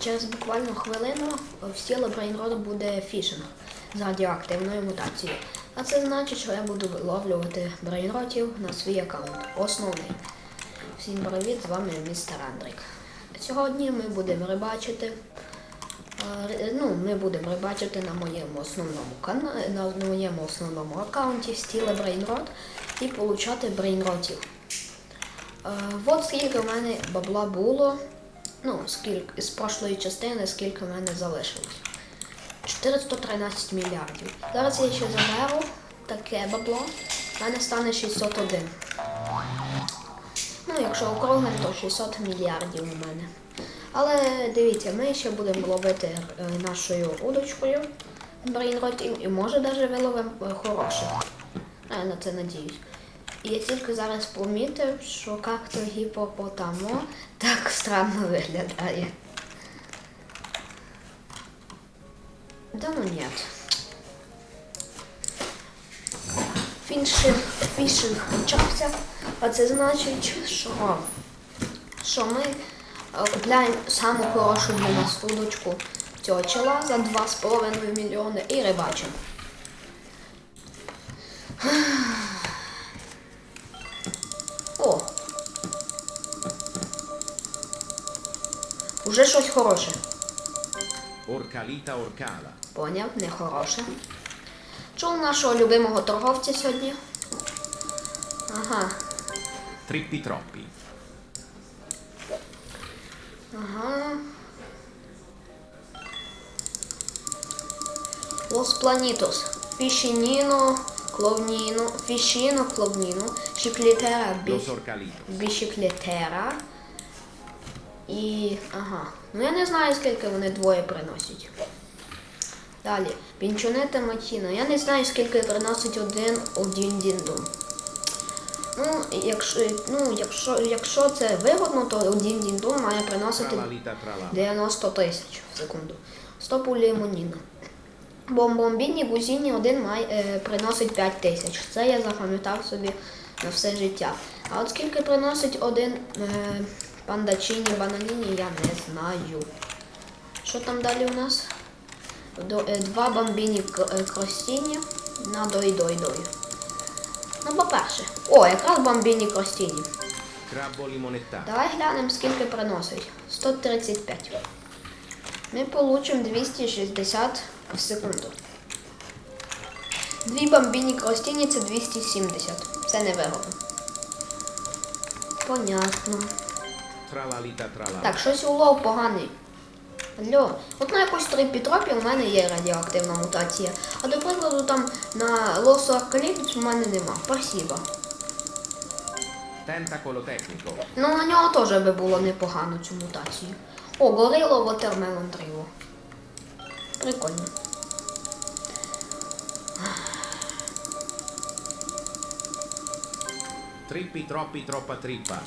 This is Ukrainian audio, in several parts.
через буквально хвилину в стілі брейнроду буде фішинг з радіоактивною мутацією. А це значить, що я буду виловлювати брейнротів на свій аккаунт. Основний. Всім привіт, з вами містер Андрік. Сьогодні ми будемо рибачити. Ну, ми будемо рибачити на моєму основному каналі, на моєму основному аккаунті стіле брейнрот і получати брейнротів. От скільки в мене бабла було. Ну, скільки з прошлої частини, скільки в мене залишилось. 413 мільярдів. Зараз я ще заберу таке бабло. В мене стане 601. Ну, якщо округлим, то 600 мільярдів у мене. Але дивіться, ми ще будемо ловити е, нашою удочкою брейнротів і може навіть виловимо е, хороших. Я на це надіюсь. Я тільки зараз помітив, що как-то гіпопотамо так странно виглядає. Да ну нет. Фішинг, фішинг почався, а це значить, що, що ми е, купляємо саму хорошу для нас удочку цього чола за 2,5 мільйони і рибачимо. Уже щось хороше. Orcalita orcala. Поняв, не хороше. Чув нашого любимого торговця сьогодні. Ага, Trippi troppi. ага. Los Planitos. Фішініно, кловніно, фішіно, кловніно, шіклітера, бішіклітера. І. Ага. Ну я не знаю, скільки вони двоє приносять. Далі. Пінчонета Матіна. Я не знаю, скільки приносить один один діндум. Ну, якщо, ну, якщо, якщо це вигодно, то один діндум має приносити 90 тисяч в секунду. 100 лімоніна. Бомбомбіні гузіні один має, е, приносить 5 тисяч. Це я запам'ятав собі на все життя. А от скільки приносить один е, пандачині бананіні, я не знаю. Що там далі у нас? До, е, два бомбіні е, кростіні на дой-дой-дой. Ну, по-перше. О, якраз бомбіні кростіні. Давай глянемо, скільки приносить. 135. Ми получимо 260 в секунду. Дві бомбіні кростіні це 270. Це не вигодно. Понятно. Tralalita tralala. Так, щось улов поганий. Алло, от на якусь трипітропі у мене є радіоактивна мутація. А до прикладу там на лосо аркаліпіс у мене нема. Спасибо. Tecnico. Ну, на нього теж би було непогано цю мутацію. О, горило Watermelon Trio. Прикольно. Trippi troppi troppa trippa.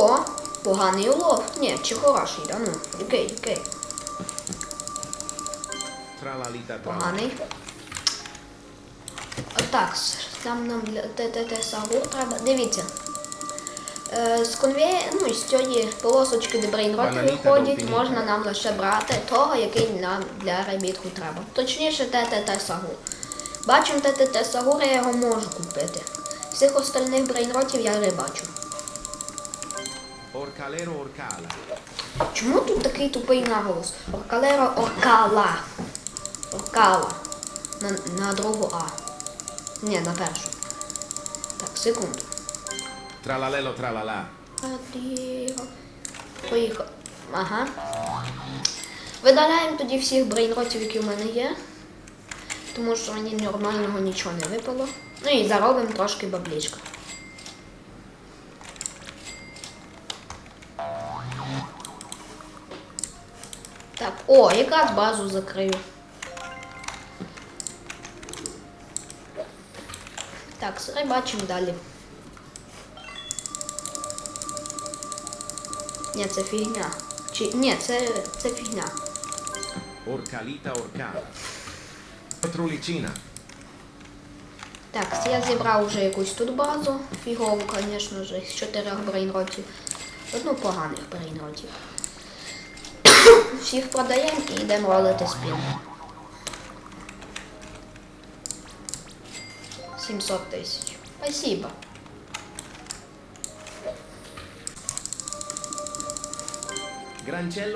О, поганий улов. Ні, чи хороший, да ну. Tralalita tralala. Поганий. Так, там нам для ТТТ Сагур треба. Дивіться. Е, з конвея, ну, і з цієї полосочки, де брейнроти виходять, можна нам лише брати того, який нам для ребітку треба. Точніше, ТТТ Сагур. Бачимо ТТТ Сагур, я його можу купити. Всіх остальних брейнротів я не бачу. Orcalero orcala. Чому тут такий тупий наголос? Оркалеро Оркала. Оркала. На, на другу А. Ні, на першу. Так, секунду. Tralala. Адіо. Поїхав. Ага. Видаляємо тоді всіх брейнротів, які в мене є. Тому що мені нормального нічого не випало. Ну і заробимо трошки баблічка. О, якраз базу закрию. Так, бачимо далі. Ні, це фігня. Чи ні, це, це фігня. Orcalita orcala. Petrulicina. Так, я зібрав вже якусь тут базу. Фігову, звісно ж, з чотирьох брейнротів. Одну поганих брейнротів. Всіх продаємо і йдемо ролити спін. 700 тисяч. Спасибо.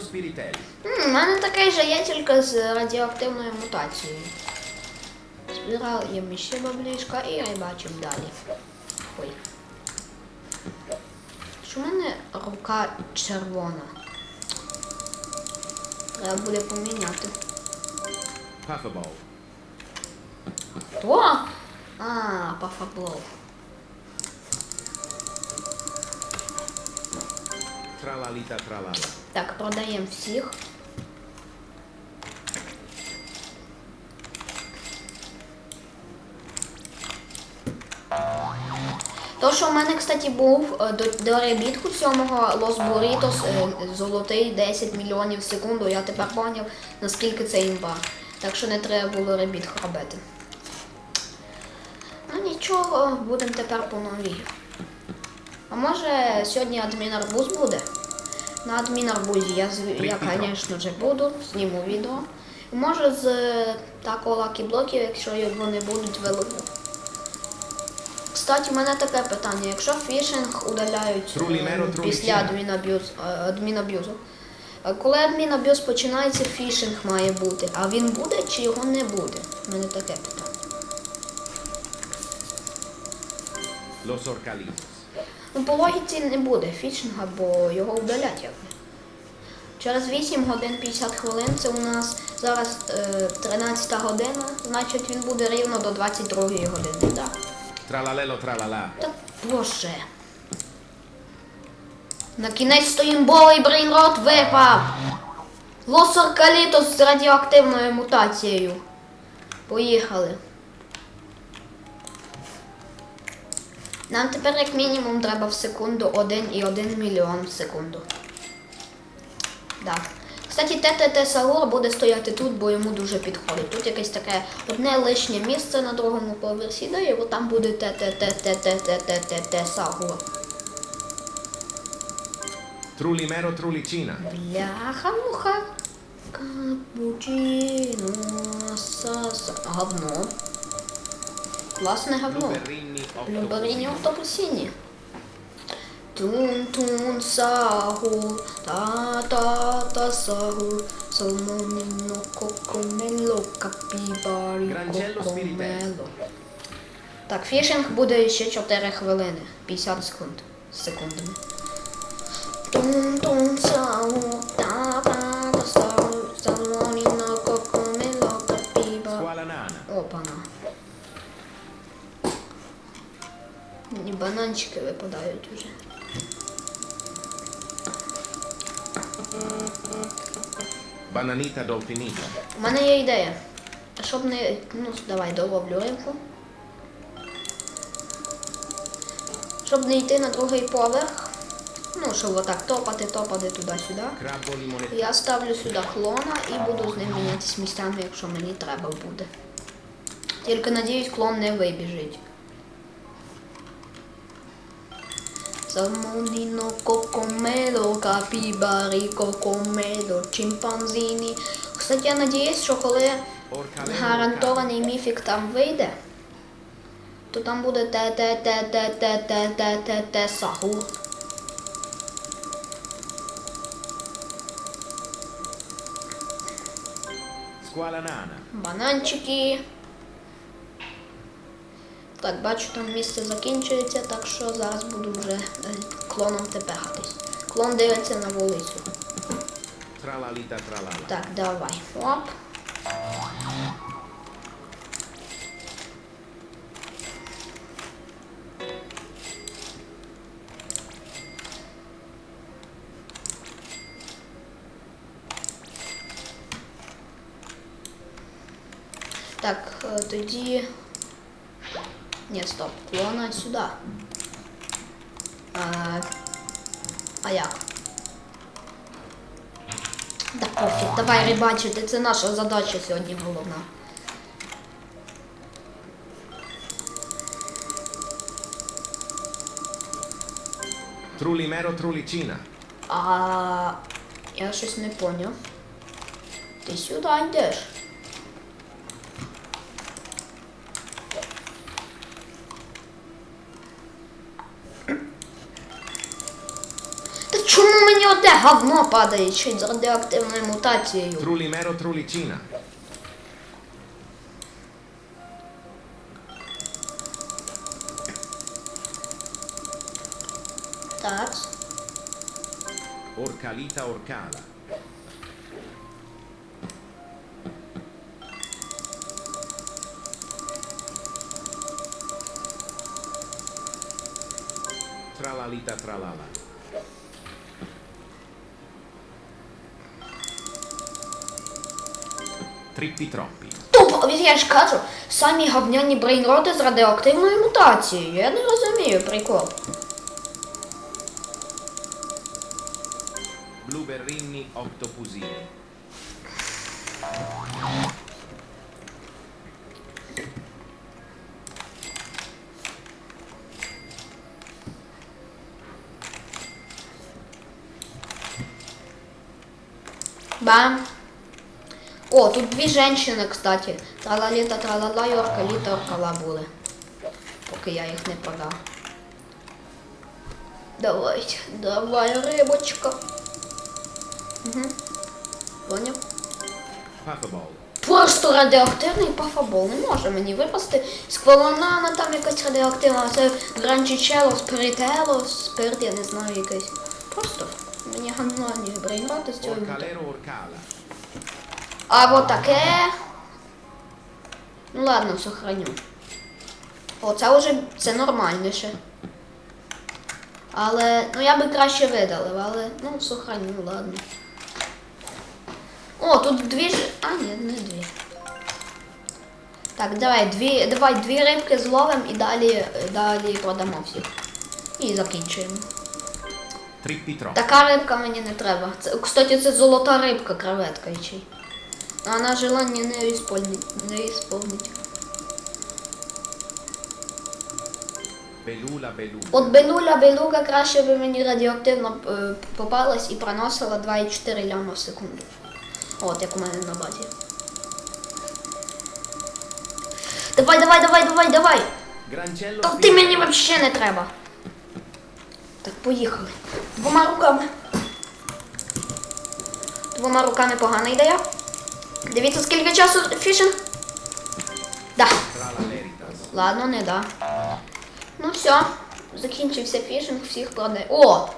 Spiritelli. М, У мене такий же є тільки з радіоактивною мутацією. Збираємо ще баблішка і рибачимо далі. Ой. В мене рука червона? Треба буде поміняти. Puffball. Хто? А, пафаблов. Tralalita tralala. Так, продаємо всіх. Мене, кстати, був е, до, до ребітку цьому Лос Бурітос е, золотий 10 мільйонів в секунду, я тепер поняв, наскільки це імба. Так що не треба було ребіт робити. Ну нічого, будемо тепер по новій. А може сьогодні адмін арбуз буде? На адмін арбузі я, я звісно ж, буду, зніму відео. Може з такого лакі-блоків, якщо вони будуть великі. Кстати, у мене таке питання. Якщо фішинг удаляють е, після трулічина. адмінаб'юз, е, адмінаб'юзу, е, коли адмінаб'юз починається, фішинг має бути. А він буде чи його не буде? У мене таке питання. Los. Ну, по логіці не буде фішинга, бо його вдалять якби. Через 8 годин 50 хвилин це у нас зараз е, 13 година, значить він буде рівно до 22 години. Да. Tralalelo tralala. Та боже. На кінець стоїмбовий брейнрот випав. Лосор Калітос з радіоактивною мутацією. Поїхали. Нам тепер як мінімум треба в секунду 1,1 мільйон в секунду. Так. Кстати, ТТТ буде стояти тут, бо йому дуже підходить. Тут якесь таке одне лишнє місце на другому поверсі, да, і от там буде ТТТ Саур. Trulimero trulicina. Бляха муха. Капучино саса. Говно. Класне говно. Luberrini Любарині Tun tun sahu, ta ta ta sahu, salmonino coccomello, capibari coccomello. Так, фішинг буде ще 4 хвилини, 50 секунд. Секундами. Тун Мені бананчики випадають вже. Bananita dolfinita. У мене є ідея. Щоб не. Ну, давай доловлю рибку. Щоб не йти на другий поверх. Ну, щоб отак топати, топати туди-сюди. Я ставлю сюди клона і буду з ним мінятися місцями, якщо мені треба буде. Тільки надіюсь, клон не вибіжить. Salmonino, cocomelo, capibari, cocomelo, чимпанзіні. Кстати, я надіюсь, що коли гарантований міфік там вийде, то там буде те те те те те те те те те сагур. Бананчики. Так, бачу, там місце закінчується, так що зараз буду вже е, клоном тепехатись. Клон дивиться на вулицю. Tralalita tralala. Так, давай. Оп. Так, е, тоді. Ні, стоп, клона сюди. А, а як? Да пофіг, давай рибачити, це наша задача сьогодні головна. Trullimero Trullicina. А я щось не поняв. Ти сюди йдеш. говно падає ще й з радіоактивною мутацією? Trullimero Trullicina. Так. Orcalita Orcala. Tralalita Tralala. Trippi troppi. Тупо, я ж кажу, самі говняні брейнроти з радіоактивною мутацією. Я не розумію прикол. Blueberrini Octopusini. Бам. О, тут дві жінки, кстати. Тралаліта, тралала і оркаліта, оркала були. Поки я їх не продав. Давайте, давай, рибочка. Угу. Поняв? Puffball. Просто радіоактивний пафабол. Не може мені випасти. Сквалонана там якась радіоактивна, це гранчичело, спиритело, спирт, я не знаю якийсь. Просто мені ганнані брейнроти з цього. не Orcalero Orcala. А вот таке. Ну ладно, сохраню. О, це вже це нормальніше. Але, ну я би краще видалив, але ну сохраню, ладно. О, тут дві ж. А, ні, не дві. Так, давай дві, давай дві рибки зловимо і далі, далі продамо всіх. І закінчуємо. Така рибка мені не треба. Це, кстати, це золота рибка, креветка ячий. Вона желання не ісполнить. Не ісполнить. Belula Belula. От белуля белуга краще би мені радіоактивно е, попалась і проносила 2,4 ляма в секунду. От як у мене на базі. Давай, давай, давай, давай, давай! Grancello Та ти мені взагалі не треба. Так, поїхали. Двома руками. Двома руками погана ідея. Дивіться, скільки часу фішинг. Да. Ладно, не да. Ну все, закінчився фішинг, всіх продає. О!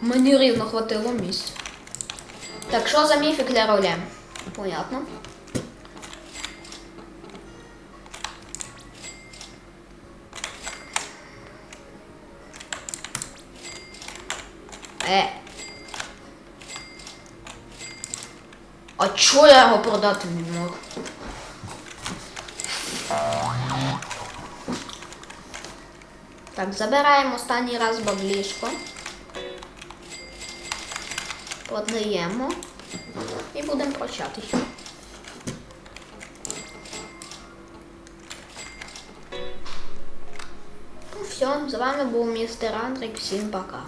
Мені рівно хватило місць. Так, що за міфік для роля? Понятно. Е. А чого я його продати не можу? Так, забираємо останній раз баблішко. Продаємо. І будемо прощатися. Ну все, з вами був містер Андрик. Всім пока.